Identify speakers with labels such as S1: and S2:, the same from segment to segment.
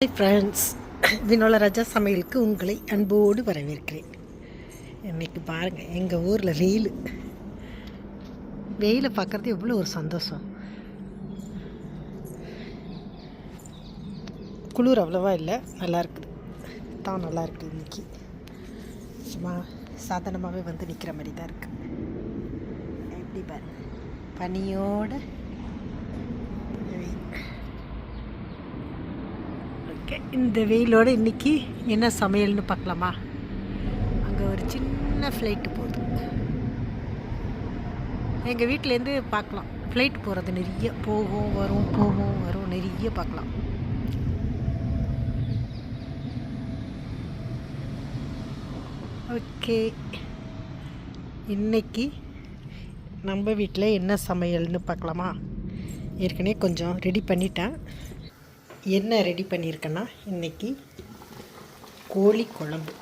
S1: Hi friends வினோல ராஜா சமையலுக்கு உங்களை அன்போடு வரவேற்கிறேன். இன்னைக்கு பாருங்கள் எங்கள் ஊரில் வெயில். வெயிலை பார்க்குறது எவ்வளோ ஒரு சந்தோஷம். குளிர் அவ்வளோவா இல்லை நல்லா இருக்குது. தான் நல்லா இருக்குது இன்னைக்கு. சும்மா சாதாரணமாகவே வந்து நிற்கிற மாதிரி தான் இருக்குது எப்படி பாருங்க பனியோட வெயில் ஓகே இந்த வெயிலோட இன்னைக்கு என்ன சமையல்னு பார்க்கலாமா? அங்கே ஒரு சின்ன ஃப்ளைட்டு போகுது. எங்கள் வீட்டிலேருந்து பார்க்கலாம். ஃப்ளைட் போகிறது நிறைய போகும் வரும் போகும் வரும் நிறைய பார்க்கலாம். ஓகே இன்னைக்கு நம்ம வீட்டில் என்ன சமையல்னு பார்க்கலாமா? ஏற்கனவே கொஞ்சம் ரெடி பண்ணிட்டேன். என்ன ரெடி பண்ணியிருக்கேன்னா இன்றைக்கி கோழி குழம்பு.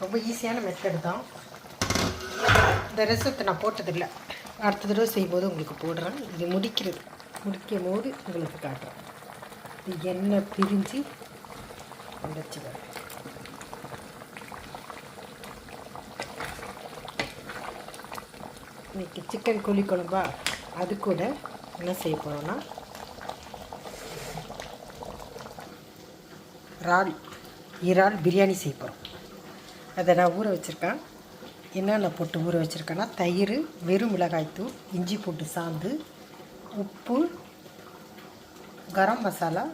S1: ரொம்ப ஈஸியான மெத்தடு தான். இந்த ரெசிப்ட் நான் போட்டதில்லை. அடுத்த தடவை செய்யும்போது உங்களுக்கு போடுறேன். இது முடிக்கிறது. முடிக்கும் போது உங்களுக்கு காட்டுறேன். இது எண்ணெய் பிரிஞ்சு வந்துச்சு வரேன் இன்றைக்கி சிக்கன் கோழி குழம்பா? அது கூட என்ன செய்ய போகிறோன்னா இறால் இறால் பிரியாணி செய்ய போகிறோம் அதை நான் ஊற வச்சுருக்கேன். என்னென்ன போட்டு ஊற வச்சுருக்கேன்னா தயிர் வெறும் மிளகாய்த்தூள் இஞ்சி போட்டு சாந்து உப்பு கரம் மசாலா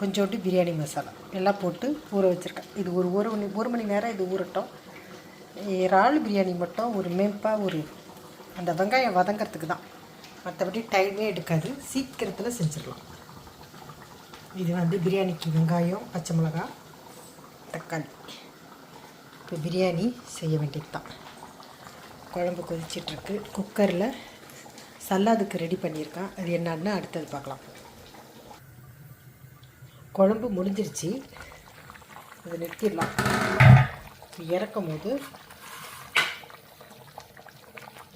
S1: கொஞ்சோண்டு பிரியாணி மசாலா. எல்லாம் போட்டு ஊற வச்சுருக்கேன். இது ஒரு ஒரு மணி ஒரு மணி நேரம் இது ஊறட்டும். இறால் பிரியாணி மட்டும் ஒரு மேம்பாக ஒரு அந்த வெங்காயம் வதங்கிறதுக்கு தான். மற்றபடி டைமே எடுக்காது. சீக்கிரத்தில் செஞ்சிடலாம். இது வந்து பிரியாணிக்கு வெங்காயம் பச்சை மிளகாய் தக்காளி. இப்போ பிரியாணி செய்ய வேண்டியது தான் குழம்பு கொதிச்சிட்ருக்கு. குக்கரில் சல்லாதுக்கு ரெடி பண்ணியிருக்கேன். அது என்னன்னு அடுத்தது பார்க்கலாம். குழம்பு முடிஞ்சிருச்சு. அதை நிறுத்திடலாம். இறக்கும் போது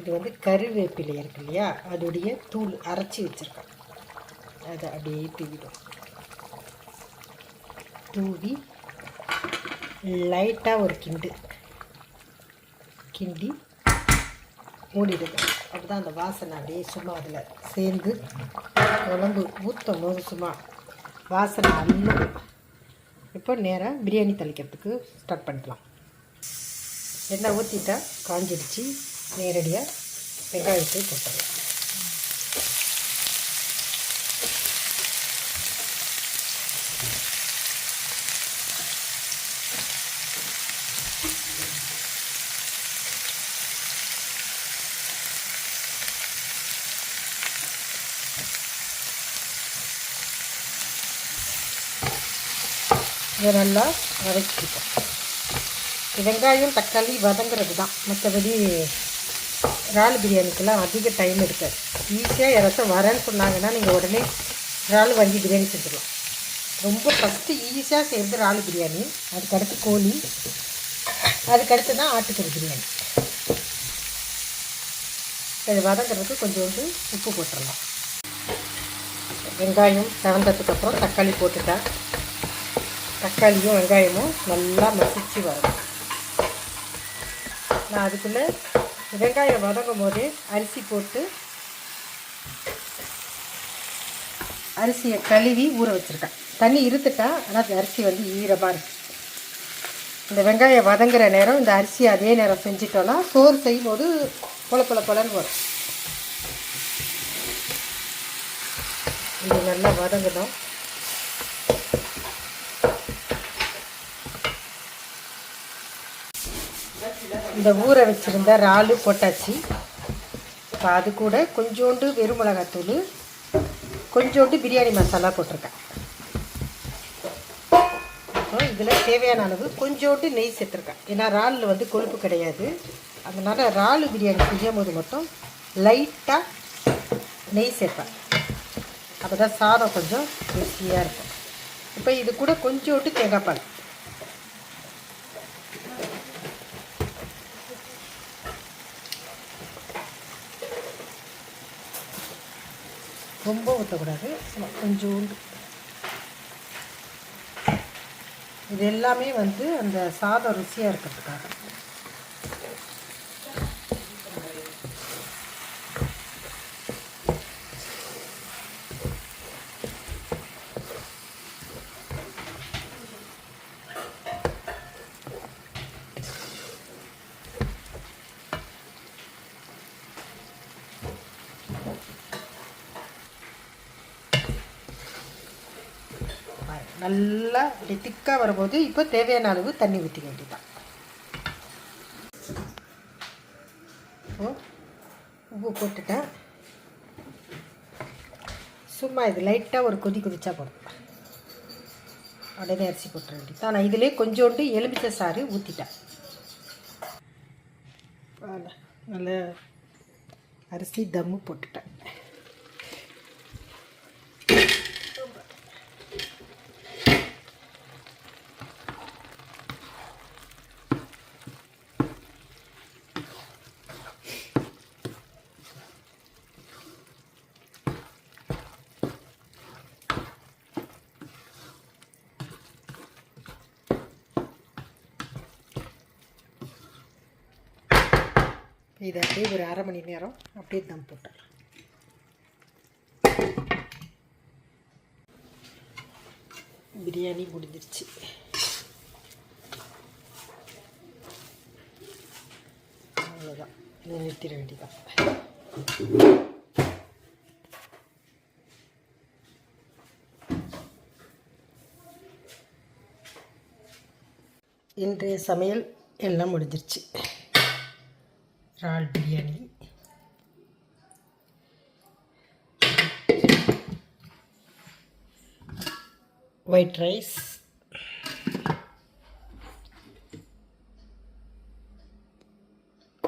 S1: இது வந்து கருவேப்பிலை இருக்கு இல்லையா? அதோடைய தூள் அரைச்சி வச்சுருக்கேன். அதை அப்படியே தூவிடும். தூவி லைட்டாக ஒரு கிண்டு. கிண்டி மூடிடுது அப்போ தான் அந்த வாசனை அப்படியே சும்மா அதில் சேர்ந்து குழம்பு ஊற்றும் போது சும்மா. வாசனை அள்ளும் இப்போ நேராக பிரியாணி தளிக்கிறதுக்கு ஸ்டார்ட் பண்ணிக்கலாம். எண்ணெய் ஊற்றிட்டா காஞ்சிடுச்சு. நேரடியாக வெங்காயத்தை போட்டுடலாம். இதை நல்லா வதக்கிப்போம் வெங்காயம் தக்காளி வதங்கிறது தான் மற்றபடி இறால் பிரியாணிக்கெல்லாம் அதிக டைம் எடுக்காது. ஈஸியாக யாராச்சும் வரேன்னு சொன்னாங்கன்னா நீங்கள் உடனே இறால் வாங்கி பிரியாணி செஞ்சிடலாம். ரொம்ப ஃபஸ்ட்டு ஈஸியாக செய்கிறது இறால் பிரியாணி. அதுக்கடுத்து கோழி. அதுக்கடுத்து தான் ஆட்டுக்கறி பிரியாணி. இது கொஞ்சம் கொஞ்சோண்டு உப்பு போட்டுடலாம். வெங்காயம் செவந்ததுக்கப்புறம் தக்காளி போட்டுட்டேன் தக்காளியும் வெங்காயமும் நல்லா மசிச்சு வரும் நான் அதுக்குள்ளே வெங்காயம் வதங்கும் போது அரிசி போட்டு அரிசியை கழுவி ஊற வச்சுருக்கேன். தண்ணி இருத்துட்டா ஆனால் அந்த அரிசி வந்து ஈரமாக இருக்குது இந்த வெங்காயம் வதங்குற நேரம் இந்த அரிசி அதே நேரம் செஞ்சிட்டோன்னா சோறு செய்யும்போது பொல பொல பொலன்னு வரும். இது நல்லா வதங்கணும். இந்த ஊற வச்சுருந்த இறாலு போட்டாச்சு. இப்போ அது கூட கொஞ்சோண்டு வெறும் மிளகாத்தூள் கொஞ்சோண்டு பிரியாணி மசாலா போட்டிருக்கேன். அப்புறம் இதில் தேவையான அளவு கொஞ்சோண்டு நெய் சேர்த்துருக்கேன். ஏன்னா இறாலில் வந்து கொழுப்பு கிடையாது. அதனால் இறாலு பிரியாணி செய்யும் போது மட்டும் லைட்டாக நெய் சேர்ப்பேன். அப்போ தான் சாதம் கொஞ்சம் ருசியாக இருக்கும். இப்போ இது கூட கொஞ்சோண்டு தேங்காய் பால். ரொம்ப ஊற்றக்கூடாது கொஞ்சோண்டு. இது எல்லாமே வந்து அந்த சாதம் ருசியாக இருக்கிறதுக்காக. நல்லா இப்படி திக்காக வரும்போது இப்போ தேவையான அளவு தண்ணி ஊற்றிக்க வேண்டியதான் இப்போ உப்பு போட்டுட்டேன். சும்மா இது லைட்டாக ஒரு கொதி கொதிச்சா போதும். உடனே அரிசி போட்டுற வேண்டியது நான் இதிலே கொஞ்சோண்டு எலுமிச்சை சாறு ஊற்றிட்டேன் நல்லா நல்ல அரிசி தம்மு போட்டுட்டேன். இதை அப்படியே ஒரு அரை மணி நேரம் அப்படியே தம் போட்டேன் பிரியாணி முடிஞ்சிருச்சு. அவ்வளோதான் நிறுத்திட வேண்டியதான் இன்றைய சமையல் எல்லாம் முடிஞ்சிருச்சு. இறால் பிரியாணி. ஒயிட் ரைஸ்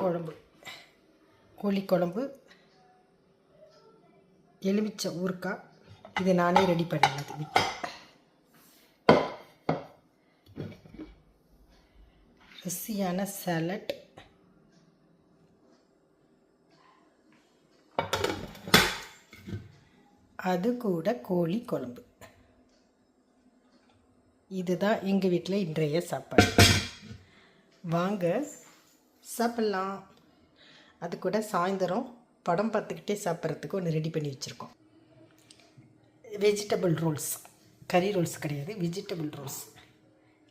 S1: குழம்பு. கோழி குழம்பு. எலுமிச்சை ஊறுக்காய் இது நானே ரெடி பண்ணினது வீட்டில் ருசியான சாலட் அது கூட கோழி குழம்பு. இதுதான் எங்கள் வீட்டில் இன்றைய சாப்பாடு. வாங்க சாப்பிட்லாம். அது கூட சாயந்தரம் படம் பார்த்துக்கிட்டே சாப்பிட்றதுக்கு ஒன்று ரெடி பண்ணி வச்சுருக்கோம். வெஜிடபிள் ரோல்ஸ் கறி ரோல்ஸ் கிடையாது வெஜிடபிள் ரோல்ஸ்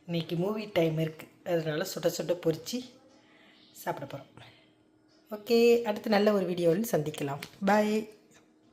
S1: இன்றைக்கி மூவி டைம் இருக்குது அதனால் சுட சுட பொறிச்சு சாப்பிட போகிறோம் ஓகே அடுத்து நல்ல ஒரு வீடியோவில் சந்திக்கலாம். பாய்